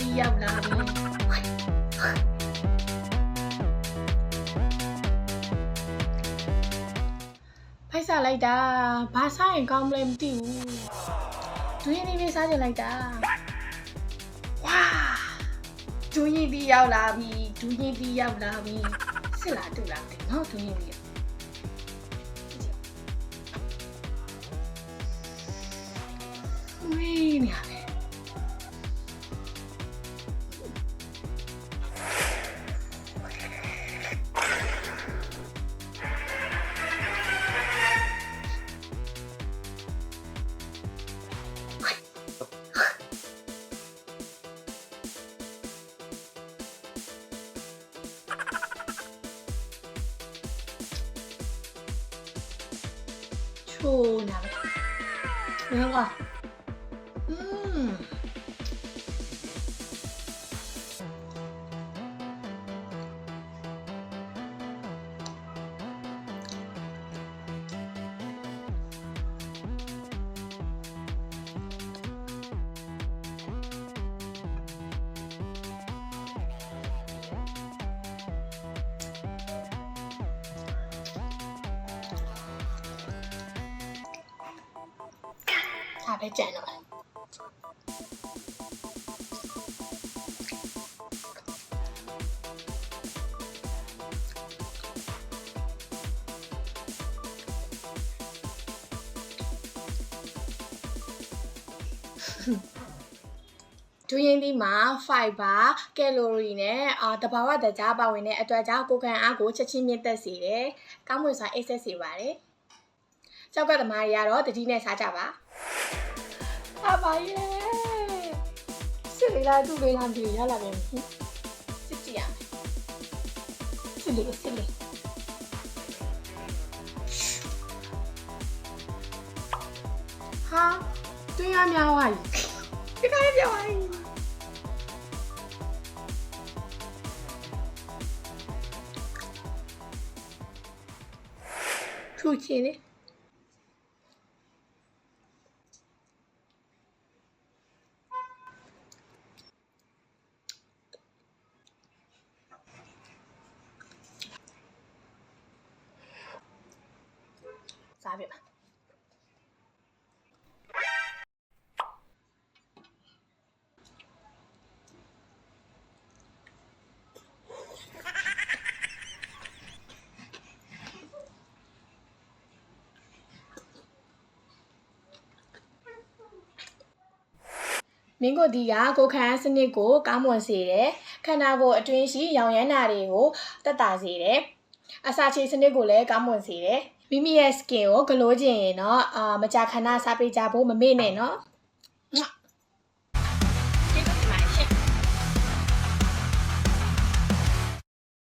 ပြီးရောက်လာပြီဖိုက်စားလိုက်တာဘာစားရင်ကောင်းမလဲမသိဘူးဒူးရင်လေးလေးစားချင်လိုက်တာဝါဒူးရင်ပြီးရောက် ချိုးနာပဲဘယ်ကွာอื ဒါပဲကြံတော့မယ်ဒူရင်ဒီမှာ fiber calorie နဲ့အာတဘာဝတကြားပါဝင်တဲ့အတွက်ကြောင့်ကိုယ်ခံအားကိုချက်ချင်းမြင့်တက်စေတယ်။ကောင်းမွန်စွာအိပ်ဆက်စေပါတယ်။ကြောက်ကသမားတွေကတော့တတိနဲ့စားကြပါ။ အပါရဲ့စစ်လေးလားသူ့လေးလားဒီရလာပြန်ပြီ။စစ်ကြည့်ရမယ်။စစ်လေးစစ်လေးဟာတွင်းရများသွားပြီ။ဒီကနေ့ပြောင်းသွားပြီ။ထူချင်လေ စားပြပါမင်းကိုဒီကကိုယ်ခံအားစနစ်ကိုကောင်းမွန်စေတယ်ခန္ဓာကိုယ်အတွင်းရှိရောင်ရမ်းတာတွေကိုတက်တာစေတယ်အစာချေစနစ်ကိုလည်းကောင်းမွန်စေတယ် မိမိရဲ့ skin ကိုဂလိုးကျင်ရင်တော့အာမကြာခဏစားပေးကြဖို့မမေ့နဲ့နော်